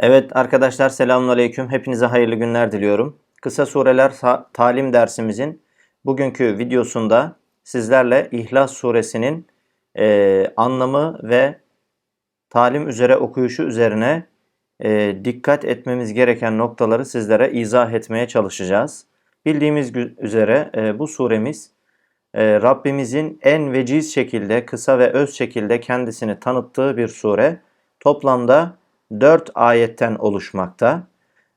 Evet arkadaşlar selamünaleyküm. Hepinize hayırlı günler diliyorum. Kısa sureler ta- talim dersimizin bugünkü videosunda sizlerle İhlas suresinin e, anlamı ve talim üzere okuyuşu üzerine e, dikkat etmemiz gereken noktaları sizlere izah etmeye çalışacağız. Bildiğimiz üzere e, bu suremiz e, Rabbimizin en veciz şekilde, kısa ve öz şekilde kendisini tanıttığı bir sure. Toplamda 4 ayetten oluşmakta.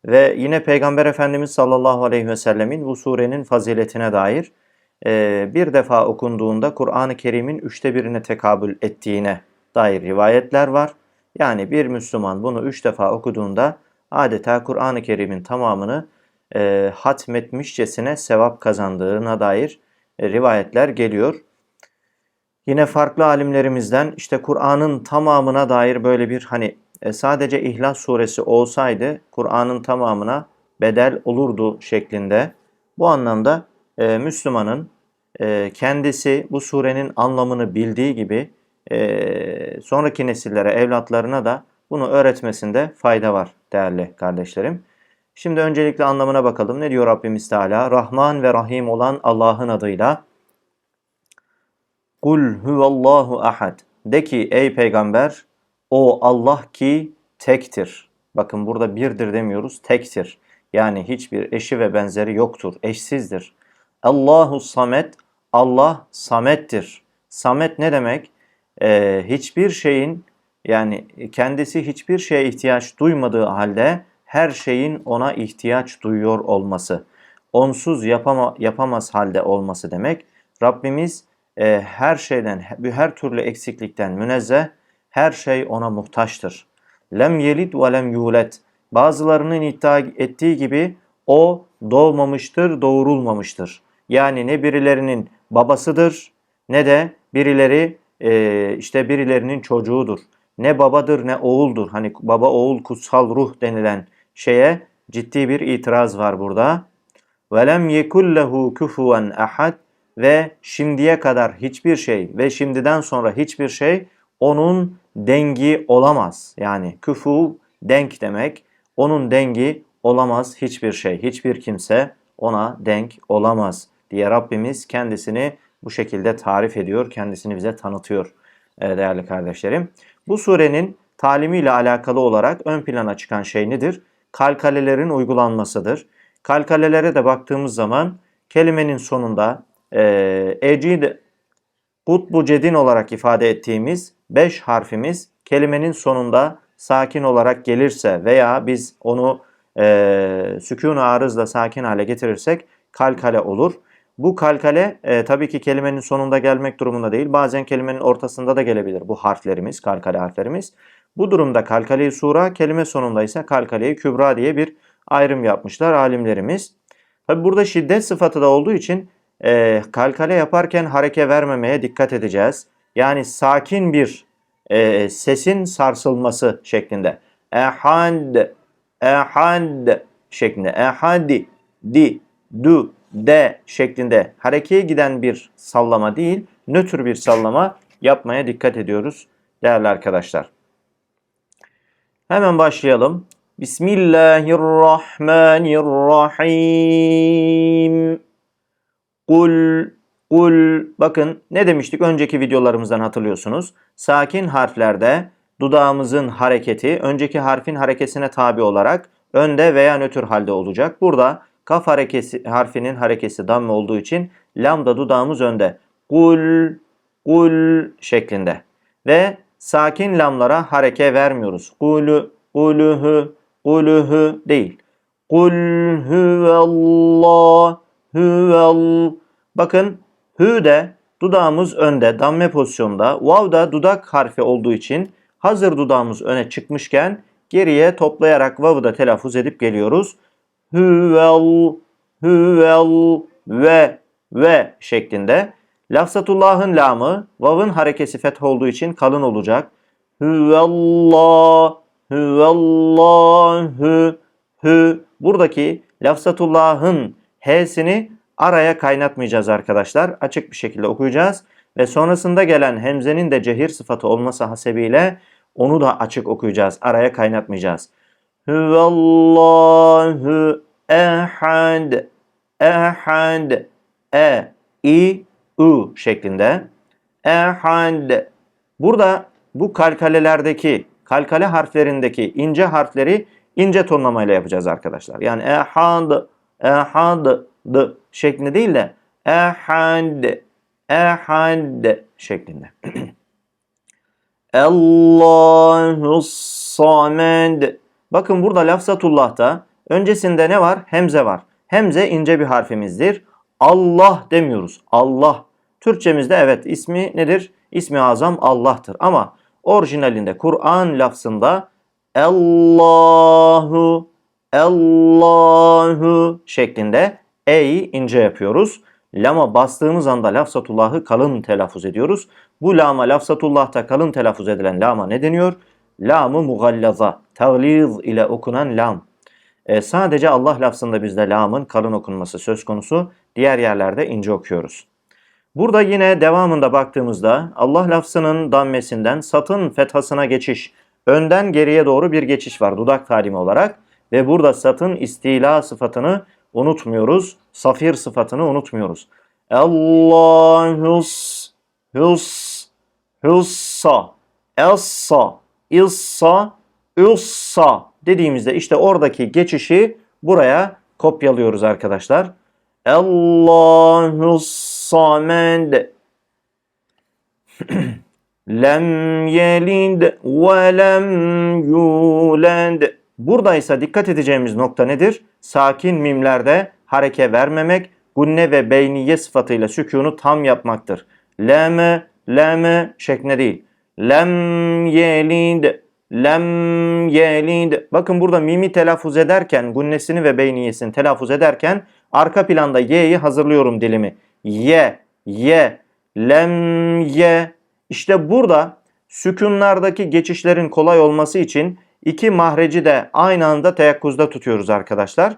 Ve yine Peygamber Efendimiz sallallahu aleyhi ve sellemin bu surenin faziletine dair e, bir defa okunduğunda Kur'an-ı Kerim'in üçte birine tekabül ettiğine dair rivayetler var. Yani bir Müslüman bunu üç defa okuduğunda adeta Kur'an-ı Kerim'in tamamını e, hatmetmişçesine sevap kazandığına dair e, rivayetler geliyor. Yine farklı alimlerimizden işte Kur'an'ın tamamına dair böyle bir hani e, sadece İhlas suresi olsaydı Kur'an'ın tamamına bedel olurdu şeklinde. Bu anlamda e, Müslümanın e, kendisi bu surenin anlamını bildiği gibi sonraki nesillere, evlatlarına da bunu öğretmesinde fayda var değerli kardeşlerim. Şimdi öncelikle anlamına bakalım. Ne diyor Rabbimiz Teala? Rahman ve Rahim olan Allah'ın adıyla Kul huvallahu ahad. De ki ey peygamber o Allah ki tektir. Bakın burada birdir demiyoruz tektir. Yani hiçbir eşi ve benzeri yoktur. Eşsizdir. Allahu samet. Allah samettir. Samet ne demek? Ee, hiçbir şeyin yani kendisi hiçbir şeye ihtiyaç duymadığı halde her şeyin ona ihtiyaç duyuyor olması. Onsuz yapama, yapamaz halde olması demek. Rabbimiz e, her şeyden, her türlü eksiklikten münezzeh, her şey ona muhtaçtır. Lem yelid ve lem yulet. Bazılarının iddia ettiği gibi o doğmamıştır, doğurulmamıştır. Yani ne birilerinin babasıdır ne de birileri e, işte birilerinin çocuğudur. Ne babadır ne oğuldur. Hani baba oğul kutsal ruh denilen şeye ciddi bir itiraz var burada. Velem yekullehu kufuven ahad ve şimdiye kadar hiçbir şey ve şimdiden sonra hiçbir şey onun dengi olamaz. Yani küfu denk demek. Onun dengi olamaz hiçbir şey. Hiçbir kimse ona denk olamaz diye Rabbimiz kendisini bu şekilde tarif ediyor. Kendisini bize tanıtıyor e, değerli kardeşlerim. Bu surenin talimiyle alakalı olarak ön plana çıkan şey nedir? Kalkalelerin uygulanmasıdır. Kalkalelere de baktığımız zaman kelimenin sonunda e, ecid kutbu cedin olarak ifade ettiğimiz 5 harfimiz kelimenin sonunda sakin olarak gelirse veya biz onu e, sükun arızla sakin hale getirirsek kalkale olur. Bu kalkale e, tabii ki kelimenin sonunda gelmek durumunda değil. Bazen kelimenin ortasında da gelebilir bu harflerimiz, kalkale harflerimiz. Bu durumda kalkale-i sura, kelime sonunda ise kalkale-i kübra diye bir ayrım yapmışlar alimlerimiz. Tabi burada şiddet sıfatı da olduğu için e, kalkale yaparken hareke vermemeye dikkat edeceğiz. Yani sakin bir e, sesin sarsılması şeklinde. Ehad, ehad şeklinde. Ehadi, di, du, de şeklinde harekeye giden bir sallama değil, nötr bir sallama yapmaya dikkat ediyoruz değerli arkadaşlar. Hemen başlayalım. Bismillahirrahmanirrahim. Kul, kul. Bakın ne demiştik önceki videolarımızdan hatırlıyorsunuz. Sakin harflerde dudağımızın hareketi önceki harfin harekesine tabi olarak önde veya nötr halde olacak. Burada kaf harekesi, harfinin harekesi damme olduğu için lambda dudağımız önde. Kul, kul şeklinde. Ve sakin lamlara hareke vermiyoruz. Kulu, kuluhu, kuluhu değil. Kul huvallah, huval. Bakın hü de dudağımız önde, damme pozisyonda. Vav da dudak harfi olduğu için hazır dudağımız öne çıkmışken geriye toplayarak vav'ı da telaffuz edip geliyoruz. Hüvel, hüvel ve ve şeklinde. Lafzatullah'ın lamı vav'ın harekesi feth olduğu için kalın olacak. Hüvellah, hüvellahü, hü. Buradaki lafzatullah'ın h'sini araya kaynatmayacağız arkadaşlar. Açık bir şekilde okuyacağız. Ve sonrasında gelen hemzenin de cehir sıfatı olması hasebiyle onu da açık okuyacağız. Araya kaynatmayacağız. huvallahu ehad ehad e i u şeklinde ehad burada bu kalkalelerdeki kalkale harflerindeki ince harfleri ince tonlamayla yapacağız arkadaşlar. Yani ehad ehad d şeklinde değil de ehad ehad şeklinde. Allahu samed. Bakın burada lafzatullah'ta öncesinde ne var? Hemze var. Hemze ince bir harfimizdir. Allah demiyoruz. Allah. Türkçemizde evet ismi nedir? İsmi azam Allah'tır. Ama orijinalinde Kur'an lafzında Allahu Allahu şeklinde e'yi ince yapıyoruz. Lama bastığımız anda lafzatullahı kalın telaffuz ediyoruz. Bu lama lafzatullah'ta kalın telaffuz edilen lama ne deniyor? Lamı mugallaza, tağliz ile okunan lam. E, sadece Allah lafzında bizde lamın kalın okunması söz konusu. Diğer yerlerde ince okuyoruz. Burada yine devamında baktığımızda Allah lafzının dammesinden satın fethasına geçiş, önden geriye doğru bir geçiş var dudak talimi olarak. Ve burada satın istila sıfatını unutmuyoruz. Safir sıfatını unutmuyoruz. Allahus hus hussa essa issa ussa dediğimizde işte oradaki geçişi buraya kopyalıyoruz arkadaşlar. Allahus samed lem yelid ve lem yulad Burada ise dikkat edeceğimiz nokta nedir? Sakin mimlerde hareke vermemek, gunne ve beyniye sıfatıyla sükunu tam yapmaktır. Leme, leme şeklinde değil. Lem yelid, lem yelid. Bakın burada mimi telaffuz ederken, gunnesini ve beyniyesini telaffuz ederken arka planda y'yi hazırlıyorum dilimi. Ye, ye, lem ye. İşte burada sükunlardaki geçişlerin kolay olması için İki mahreci de aynı anda teyakkuzda tutuyoruz arkadaşlar.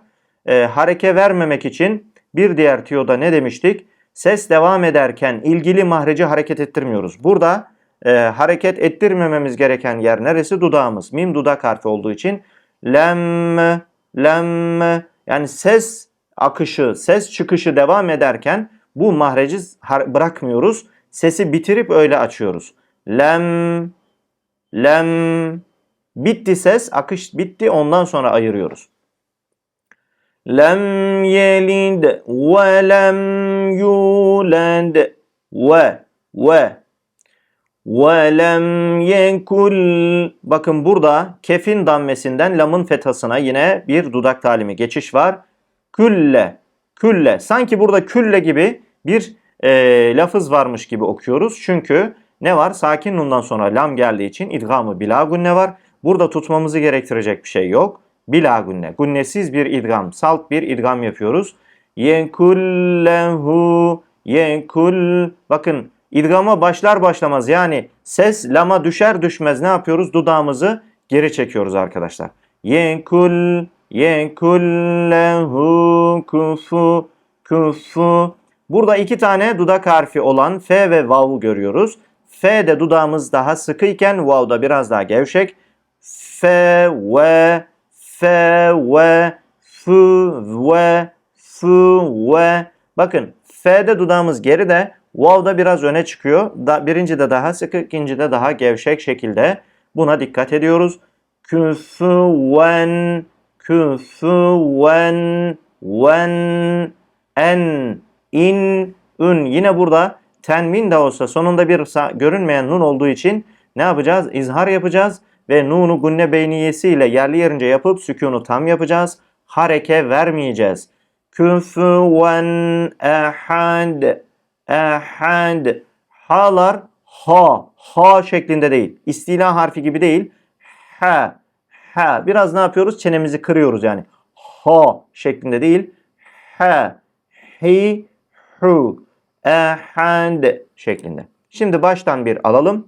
E, hareke vermemek için bir diğer tiyoda ne demiştik? Ses devam ederken ilgili mahreci hareket ettirmiyoruz. Burada e, hareket ettirmememiz gereken yer neresi? Dudağımız. Mim dudak harfi olduğu için lem, lem yani ses akışı, ses çıkışı devam ederken bu mahreci bırakmıyoruz. Sesi bitirip öyle açıyoruz. Lem, lem, Bitti ses, akış bitti. Ondan sonra ayırıyoruz. Lem yelid ve lem yulad ve ve ve lem yekul bakın burada kefin dammesinden lamın fethasına yine bir dudak talimi geçiş var. Külle külle sanki burada külle gibi bir e, lafız varmış gibi okuyoruz. Çünkü ne var? Sakin nundan sonra lam geldiği için idgamı bilagunne var. Burada tutmamızı gerektirecek bir şey yok. Bila gunne. Gunnesiz bir idgam, salt bir idgam yapıyoruz. Yekullehu yekul. Bakın idgama başlar başlamaz yani ses lama düşer düşmez ne yapıyoruz? Dudağımızı geri çekiyoruz arkadaşlar. Yekul yekullehu kufu kufu. Burada iki tane dudak harfi olan F ve Vav'u görüyoruz. F'de dudağımız daha sıkıyken Vav'da biraz daha gevşek fe ve fe ve fü ve fü ve bakın f'de dudağımız geride vav'da biraz öne çıkıyor. Da, birinci de daha sıkı, ikinci de daha gevşek şekilde buna dikkat ediyoruz. Küfüven küfüven ven en in ün yine burada tenmin de olsa sonunda bir görünmeyen nun olduğu için ne yapacağız? İzhar yapacağız ve nunu gunne beyniyesi ile yerli yerince yapıp sükunu tam yapacağız. Hareke vermeyeceğiz. Küfüven ehad ehad halar ha ha şeklinde değil. İstila harfi gibi değil. Ha ha biraz ne yapıyoruz? Çenemizi kırıyoruz yani. Ha şeklinde değil. Ha hi hu ehad şeklinde. Şimdi baştan bir alalım.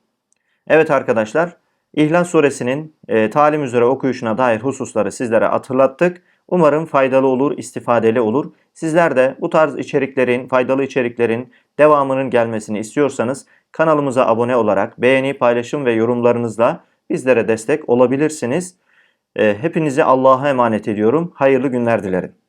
Evet arkadaşlar, İhlas Suresinin e, talim üzere okuyuşuna dair hususları sizlere hatırlattık. Umarım faydalı olur, istifadeli olur. Sizler de bu tarz içeriklerin, faydalı içeriklerin devamının gelmesini istiyorsanız kanalımıza abone olarak beğeni, paylaşım ve yorumlarınızla bizlere destek olabilirsiniz. E, hepinizi Allah'a emanet ediyorum. Hayırlı günler dilerim.